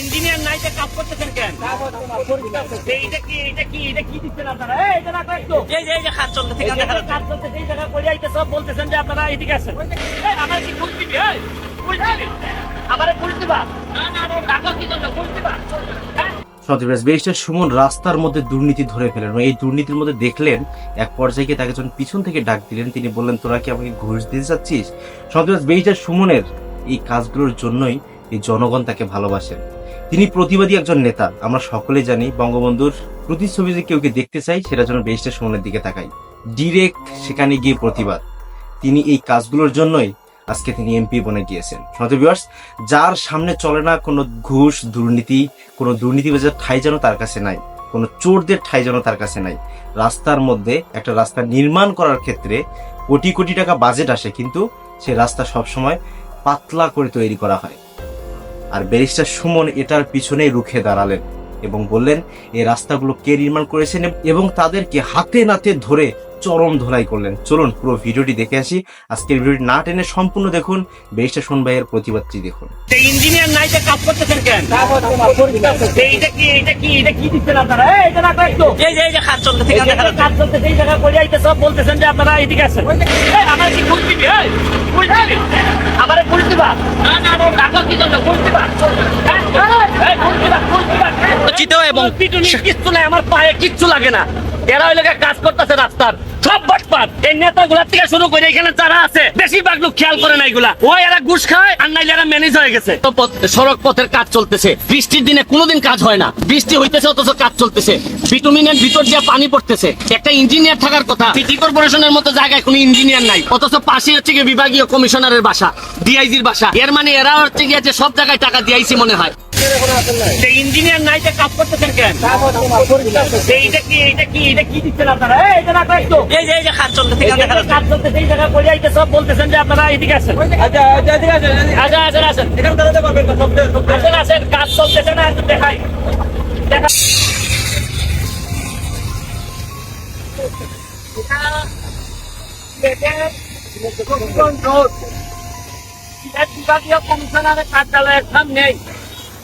Engineer নাই যে কাজ করতেছেন কেন? এইটা কি এটা কি এটা কি দিচ্ছেন আপনারা? এই না একটু। এই যে এই যে কাজ চলতেছে এই এখানে দেখা জায়গায় যাচ্ছে। কাজ চলতে সেই জায়গায় করে আইতে সব বলতেছেন যে আপনারা এদিকে আসেন। আমার কি ফুল দিবি এই ফুল দিবি আমারে ফুল দিবা? না না না কি জন্য ফুল দিবা? সুমন রাস্তার মধ্যে দুর্নীতি ধরে ফেলেন এবং এই দুর্নীতির মধ্যে দেখলেন এক পর্যায়ে তাকে যখন পিছন থেকে ডাক দিলেন। তিনি বললেন তোরা কি আমাকে ঘুষ দিতে চাচ্ছিস? সন্ত্রাস ব্যারিস্টার সুমনের এই কাজগুলোর জন্যই এই জনগণ তাকে ভালোবাসেন তিনি প্রতিবাদী একজন নেতা। আমরা সকলে জানি বঙ্গবন্ধুর প্রতিচ্ছবি যে কেউ দেখতে চাই, সেটা যেন ব্যারিস্টার সুমনের দিকে তাকাই ডিরেক্ট সেখানে গিয়ে প্রতিবাদ। তিনি এই কাজগুলোর জন্যই আজকে তিনি এমপি বনে গিয়েছেন। ভিউয়ার্স যার সামনে চলে না কোনো ঘুষ, দুর্নীতি, কোনো দুর্নীতিবাজের ঠাই যেন তার কাছে নাই, কোনো চোরদের ঠাই যেন তার কাছে নাই, রাস্তার মধ্যে একটা রাস্তা নির্মাণ করার ক্ষেত্রে কোটি কোটি টাকা বাজেট আসে, কিন্তু সে রাস্তা সবসময় পাতলা করে তৈরি করা হয়। আর ব্যারিস্টার সুমন এটার পিছনেই রুখে দাঁড়ালেন এবং বললেন এই রাস্তাগুলো কে নির্মাণ করেছেন এবং তাদেরকে হাতে নাতে ধরে চরম ধোলাই করলেন। চলুন পুরো ভিডিওটি দেখে আসি। আজকের ভিডিওটি না টেনে সম্পূর্ণ দেখুন। ব্যারিস্টার সুমন ভাইয়ের প্রতিবাদটি দেখুন। ইঞ্জিনিয়ার নাই যে কাজ করতেছেন কেন? এইটা কি এটা কি এটা কি দিচ্ছেন আপনারা? এই এটা না একটু এই যে এই যে কাজ চলতেছে এই কাজ চলতে সেই জায়গায় করে আইতে সব বলতেছেন যে আপনারা এদিকে আসেন আমার কি এই ফুল দিবি আমারে এবং কিচ্ছু নাই আমার পায়ে কিচ্ছু লাগে না। এরা ওই লোকের কাজ করতেছে রাস্তার। সব বাটপাট এই নেতাগুলার থেকে শুরু করে এখানে যারা আছে, বেশিরভাগ লোক খেয়াল করে না এগুলা। ওই এরা ঘুষ খায়, আর নাইলে এরা ম্যানেজ হয়ে গেছে। সড়ক পথের কাজ চলতেছে। বৃষ্টির দিনে কোনোদিন কাজ হয় না। বৃষ্টি হইতেছে অথচ কাজ চলতেছে। বিটুমিনের ভিতর দিয়ে পানি পড়তেছে। একটা ইঞ্জিনিয়ার থাকার কথা। সিটি কর্পোরেশনের মতো জায়গায় কোনো ইঞ্জিনিয়ার নাই। অথচ পাশে হচ্ছে গিয়ে বিভাগীয় কমিশনারের বাসা ডিআইজির বাসা। এর মানে এরা হচ্ছে গিয়ে সব জায়গায় টাকা দিয়াইছি মনে হয়। ইঞ্জিনিয়ার নাই যে কাজ করতেছেন কেন এইটা কি এটা কি এটা কি দিচ্ছেন আপনারা না তো এই যে কাজ চলতেছে এই করে আইতে সব বলতেছেন যে আপনারা এদিকে আসেন আচ্ছা আসেন আসেন আসেন আসেন কাজ চলতেছে না একটু দেখাই দেখা বিভাগীয় কমিশনারের কার্যালয়ের সামনে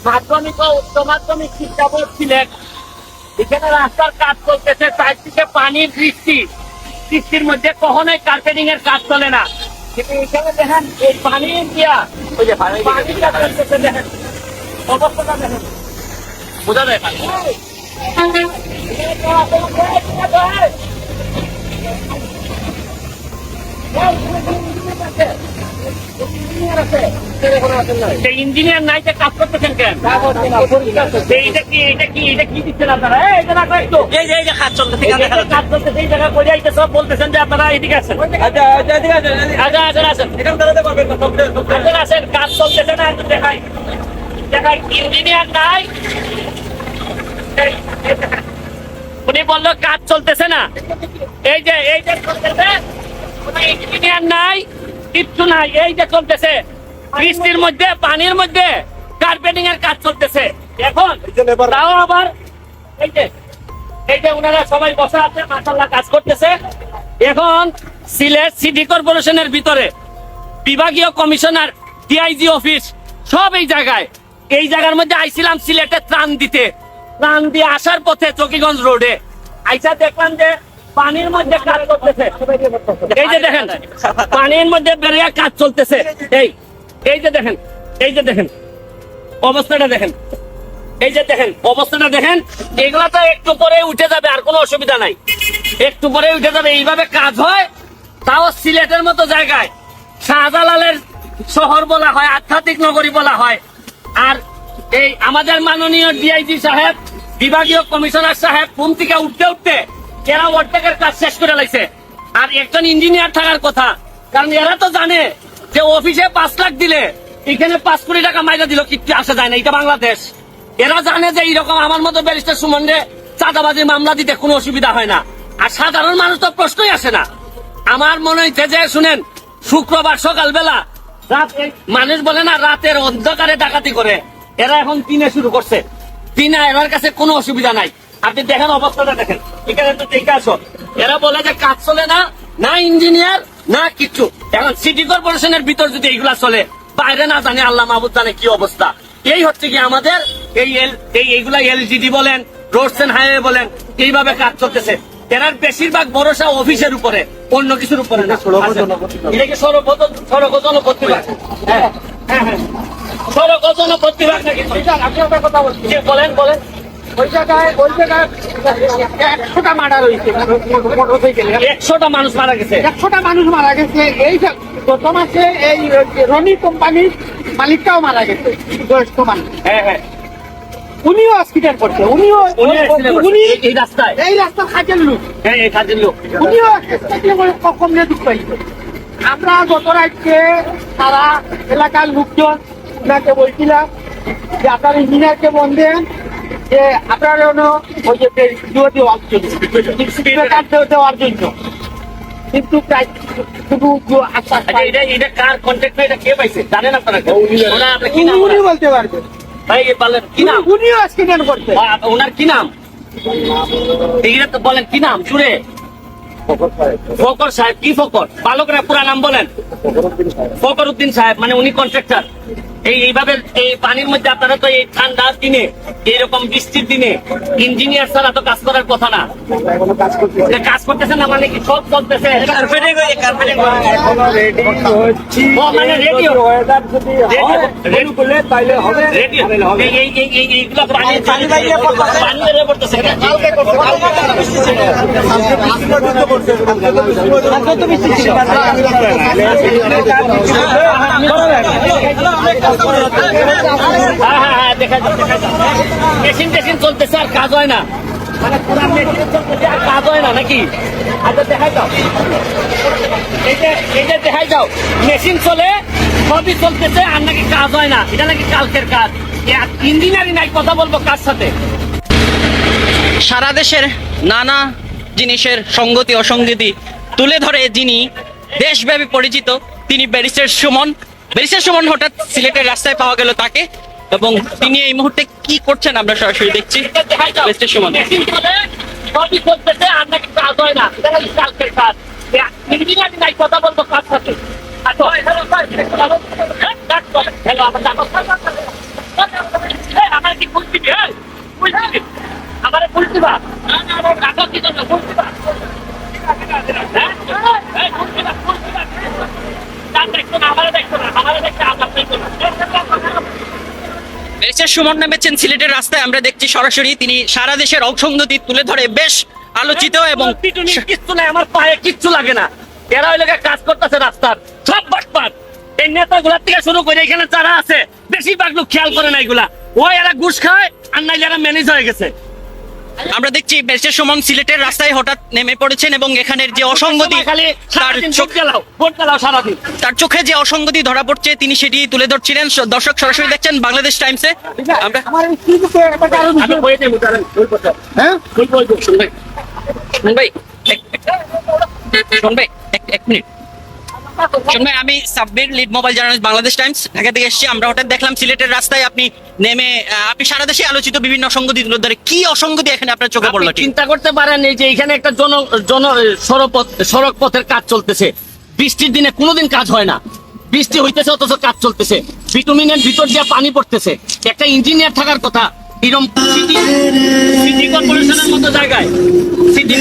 মাধ্যমিক ও উচ্চ মাধ্যমিক শিক্ষা বোর্ড সিলেট এখানে রাস্তার কাজ চলতেছে চারদিকে পানির বৃষ্টি বৃষ্টির মধ্যে কখনোই কার্পেটিং এর কাজ চলে না কিন্তু এখানে দেখেন এই পানি দিয়া ওই যে পানি দেখেন অবস্থাটা দেখেন বোঝা যায় পানি ইঞ্জিনিয়ার নাই যে কাজ করতেছেন কেন? এইটা কি এটা কি এটা কি দিচ্ছেন আপনারা? এই, এটা না তো একটু। এই যে এই যে কাজ চলতেছে এই এখানে দেখা জায়গায় যাচ্ছে। কাজ চলতে সেই জায়গায় করে আইতে সব বলতেছেন যে আপনারা এদিকে আসেন। আচ্ছা কাজ চলতেছে না দেখাই। দেখাই ইঞ্জিনিয়ার নাই। উনি বলল কাজ চলতেছে না। এই যে এই যে চলতেছে ইঞ্জিনিয়ার নাই কিচ্ছু নাই। এই যে চলতেছে বৃষ্টির মধ্যে পানির মধ্যে কার্পেটিং এর কাজ চলতেছে। এখন তাও আবার এই যে এই যে ওনারা সবাই বসা আছে মাসাল্লাহ কাজ করতেছে। এখন সিলেট সিটি কর্পোরেশনের ভিতরে বিভাগীয় কমিশনার ডিআইজি অফিস সব এই জায়গায়। এই জায়গার মধ্যে আইছিলাম সিলেটে ত্রাণ দিতে। ত্রাণ দিয়ে আসার পথে চকিগঞ্জ রোডে। আইসা দেখলাম যে পানির মধ্যে কাজ করতেছে। এই যে দেখেন, পানির মধ্যে বেরিয়ে কাজ চলতেছে। এই এই যে দেখেন, এই যে দেখেন, অবস্থাটা দেখেন। এই যে দেখেন, অবস্থাটা দেখেন, এগুলা তো একটু পরে উঠে যাবে, আর কোনো অসুবিধা নাই। একটু পরে উঠে যাবে, এইভাবে কাজ হয়, তাও সিলেটের মতো জায়গায়। শাহজালালের শহর বলা হয়, আধ্যাত্মিক নগরী বলা হয়। আর এই আমাদের মাননীয় ডিআইজি সাহেব, বিভাগীয় কমিশনার সাহেব, ঘুম থেকে উঠতে উঠতে এরা অর্ধেকের কাজ শেষ করে লাইছে। আর একজন ইঞ্জিনিয়ার থাকার কথা। কারণ এরা তো জানে যে অফিসে পাঁচ লাখ দিলে, এখানে পাঁচ কোটি টাকা মাইনা দিল, কিচ্ছু আসা যায় না। এটা বাংলাদেশ। এরা জানে যে এইরকম আমার মতো ব্যারিস্টার সুমনে চাঁদাবাজির মামলা দিতে কোনো অসুবিধা হয় না। আর সাধারণ মানুষ তো প্রশ্নই আসে না। আমার মনে হইছে যে, শুনেন, শুক্রবার সকালবেলা রাত মানুষ বলে না, রাতের অন্ধকারে ডাকাতি করে। এরা এখন দিনে শুরু করছে। দিনে এরার কাছে কোনো অসুবিধা নাই। আপনি দেখেন অবস্থাটা দেখেন। এখানে তো দেখে আসো এরা বলে যে কাজ চলে না না ইঞ্জিনিয়ার না কিচ্ছু এখন সিটি কর্পোরেশনের ভিতর যদি এইগুলা চলে বাইরে না জানে আল্লাহ মাহবুদ জানে কি অবস্থা। এই হচ্ছে কি আমাদের এই এল এই এইগুলা এলজিডি বলেন রোডস এন্ড হাইওয়ে বলেন এইভাবে কাজ চলতেছে। এনার বেশিরভাগ ভরসা অফিসের উপরে অন্য কিছুর উপরে না। আচ্ছা, এটা কি সড়ক সড়ক ও হ্যাঁ, হ্যাঁ, হ্যাঁ। সড়ক জনপথ নাকি? বলেন বলেন। ওই জায়গায় ওই জায়গায় একশোটা মার্ডার হয়েছে। মোটরসাইকেলে একশোটা মানুষ মারা গেছে। একশোটা মানুষ মারা গেছে। এই যে গত মাসে এই রনি কোম্পানির মালিকটাও মারা গেছে বয়স্ক মানুষ। হ্যাঁ হ্যাঁ। উনিও করছে উনিও উনি এই- রাস্তায়। এই রাস্তার কাজের লোক। হ্যাঁ এই কাজের লোক। উনিও কম নিয়ে দুঃখ পাইছে আমরা গত রাজ্যে সারা এলাকার লোকজন ওনাকে বলছিলাম যে আপনার ইঞ্জিনিয়ারকে মন দেন যে আপনার জন্য ওই যে ভিডিও দেওয়ার জন্য স্পিকার দেওয়ার জন্য। কিন্তু আচ্ছা পাই। এটা এটা কার কন্ট্যাক্ট এটা কে পাইছে? জানেন আপনারা ওনা আপনার কি নাম? উনি বলতে পারবেন ভাই বলেন কি নাম? উনিও ওনার কি নাম? এইটা তো বলেন কি নাম? ফকর সাহেব। কি ফকর বালকরা পুরা নাম বলেন। ফকর উদ্দিন সাহেব। মানে উনি কন্ট্রাক্টর এই এইভাবে এই পানির মধ্যে আপনারা তো এই ঠান্ডার দিনে এইরকম বৃষ্টির দিনে ইঞ্জিনিয়ার ছাড়া তো কাজ করার কথা না। কাজ করতেছে না মানে কি? সব চলতেছে। কার্পেটিং কার্পেটিং ও, রেডিও রেডিও রেডিও এই এই এই এই এইগুলো মেশিন টেশিন চলতেছে আর কাজ হয় না কাজ হয় না নাকি আচ্ছা দেখাই দাও মেশিন চলে সবই চলতেছে আর নাকি কাজ হয় না এটা নাকি কালকের কাজ ইঞ্জিনিয়ারিং নাই কথা বলব কার সাথে সারা দেশের নানা জিনিসের সঙ্গতি, অসঙ্গতি তুলে ধরে যিনি দেশব্যাপী পরিচিত, তিনি ব্যারিস্টার সুমন ব্যারিস্টার সুমন হঠাৎ সিলেটের রাস্তায় পাওয়া গেল তাকে এবং তিনি এই মুহূর্তে কি করছেন আমরা সরাসরি দেখছি ব্যারিস্টার সুমন। কথা আমার কি দিবি আমার ফুল দিবা না না আমার ডাকো কি জন্য ফুল দিবা হ্যাঁ হ্যাঁ ফুল দিবা ফুল দিবা তার দেখতো না আমার দেখতো না আমার দেখতে আমার দেখতো না ব্যারিস্টার সুমন নেমেছেন সিলেটের রাস্তায়। আমরা দেখছি সরাসরি তিনি সারা দেশের অসঙ্গতি তুলে ধরে। বেশ আলোচিত এবং কিচ্ছু নাই আমার পায়ে কিচ্ছু লাগে না। এরা ওই লোকের কাজ করতেছে রাস্তার। সব বাটপাট এই নেতাগুলার থেকে শুরু করে এখানে যারা আছে বেশিরভাগ লোক খেয়াল করে না এগুলা। ওই এরা ঘুষ খায় আর নাইলে এরা ম্যানেজ হয়ে গেছে। আমরা দেখছি ব্যারিস্টার সুমন সিলেটের রাস্তায় হঠাৎ নেমে পড়েছেন এবং এখানের যে অসঙ্গতি তার চোখ তার যে অসঙ্গতি ধরা পড়ছে তিনি সেটি তুলে ধরছিলেন। দর্শক সরাসরি দেখছেন বাংলাদেশ টাইমসে। আমরা হ্যাঁ? ভাই এক মিনিট। আমি Sabbir lead mobile journalist Bangladesh Times Dhaka থেকে এসেছি। আমরা হঠাৎ দেখলাম সিলেটের রাস্তায় আপনি নেমে আপনি সারা দেশে আলোচিত বিভিন্ন অসঙ্গতি তুলে ধরে। কি অসঙ্গতি এখানে আপনার চোখে পড়ল চিন্তা করতে পারেন এই যে এখানে একটা জন জন সড়ক পথ- সড়ক পথের কাজ চলতেছে। বৃষ্টির দিনে কোনোদিন কাজ হয় না। বৃষ্টি হইতেছে অথচ কাজ চলতেছে। বিটুমিনের ভিতর দিয়ে পানি পড়তেছে। একটা ইঞ্জিনিয়ার থাকার কথা এরকম সিটি সিটি কর্পোরেশনের মতো জায়গায়। সিটি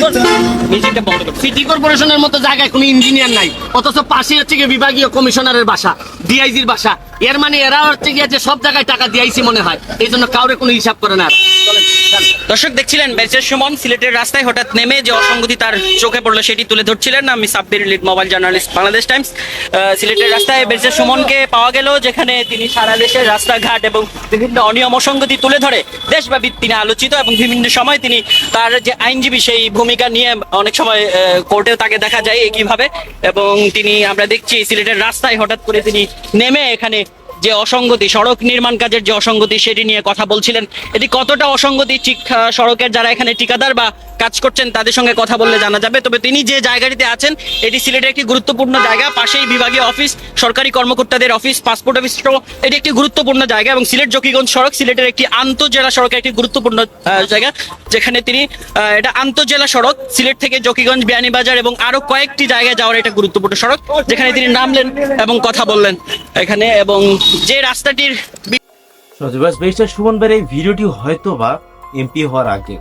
সিটি কর্পোরেশনের মতো জায়গায় কোনো ইঞ্জিনিয়ার নাই। অথচ পাশে হচ্ছে গিয়ে বিভাগীয় কমিশনারের বাসা ডিআইজির বাসা। এর মানে এরা হচ্ছে গিয়ে যে সব জায়গায় টাকা দিয়েছি মনে হয়। এই জন্য কাউরে কোনো হিসাব করে না দর্শক, দেখছিলেন ব্যারিস্টার সুমন, সিলেটের রাস্তায় হঠাৎ নেমে যে অসঙ্গতি তার চোখে পড়ল সেটি তুলে ধরছিলেন আমি Sabbir lead mobile journalist Bangladesh Times. সিলেটের রাস্তায় ব্যারিস্টার সুমনকে পাওয়া গেল, যেখানে তিনি সারা দেশের রাস্তাঘাট এবং বিভিন্ন অনিয়ম, অসঙ্গতি তুলে ধরে দেশব্যাপী তিনি আলোচিত এবং বিভিন্ন সময় তিনি তার যে আইনজীবী সেই ভূমিকা নিয়ে অনেক সময় কোর্টেও তাকে দেখা যায় একইভাবে। এবং তিনি, আমরা দেখছি, সিলেটের রাস্তায় হঠাৎ করে তিনি নেমে এখানে যে অসঙ্গতি, সড়ক নির্মাণ কাজের যে অসঙ্গতি সেটি নিয়ে কথা বলছিলেন। এটি কতটা অসঙ্গতি? সড়কের যারা এখানে ঠিকাদার বা কাজ করছেন, তাদের সঙ্গে কথা বললে জানা যাবে। তবে তিনি যে জায়গাটিতে আছেন, এটি সিলেটের একটি গুরুত্বপূর্ণ জায়গা। পাশেই বিভাগীয় অফিস, সরকারি কর্মকর্তাদের অফিস, পাসপোর্ট অফিস এটি একটি গুরুত্বপূর্ণ জায়গা এবং সিলেট জকিগঞ্জ সড়ক সিলেটের একটি আন্তঃজেলা সড়কের একটি গুরুত্বপূর্ণ জায়গা, যেখানে তিনি এটা আন্তঃজেলা সড়ক, সিলেট থেকে জকিগঞ্জ, বিয়ানীবাজার এবং আরও কয়েকটি জায়গায় যাওয়ার একটা গুরুত্বপূর্ণ সড়ক, যেখানে তিনি নামলেন এবং কথা বললেন। এখানে এবং যে রাস্তাটির বি- ব্যারিস্টার সুমন ভাইয়ের এই ভিডিওটি হয়তো বা এমপি হওয়ার আগে,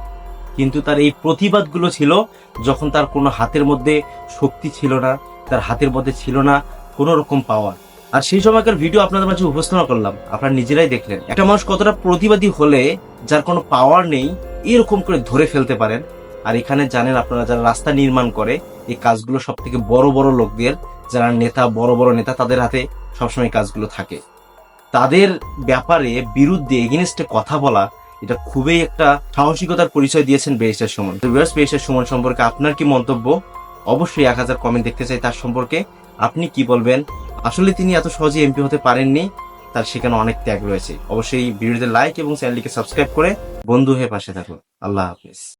কিন্তু তার এই প্রতিবাদগুলো ছিল যখন তার কোনো হাতের মধ্যে শক্তি ছিল না, তার হাতের মধ্যে ছিল না কোনো রকম পাওয়ার আর সেই সময়কার ভিডিও আপনাদের মাঝে উপস্থাপনা করলাম, আপনারা নিজেরাই দেখলেন। একটা মানুষ কতটা প্রতিবাদী হলে যার কোনো পাওয়ার নেই, এরকম করে ধরে ফেলতে পারেন। আর এখানে জানেন আপনারা যারা রাস্তা নির্মাণ করে, এই কাজগুলো সব থেকে বড় বড় লোকদের, যারা নেতা, বড় বড় নেতা, তাদের হাতে সবসময় কাজগুলো থাকে। তাদের ব্যাপারে বিরুদ্ধে এগেনস্টে কথা বলা, এটা খুবই একটা সাহসিকতার পরিচয় দিয়েছেন barrister Sumon. Viewers barrister Sumon সম্পর্কে আপনার কি মন্তব্য? অবশ্যই এক হাজার কমেন্ট দেখতে চাই তার সম্পর্কে। আপনি কি বলবেন? আসলে তিনি এত সহজে এমপি হতে পারেননি, তার সেখানে অনেক ত্যাগ রয়েছে। অবশ্যই ভিডিওতে লাইক এবং চ্যানেলটিকে সাবস্ক্রাইব করে বন্ধু হয়ে পাশে থাকুন। আল্লাহ হাফিজ।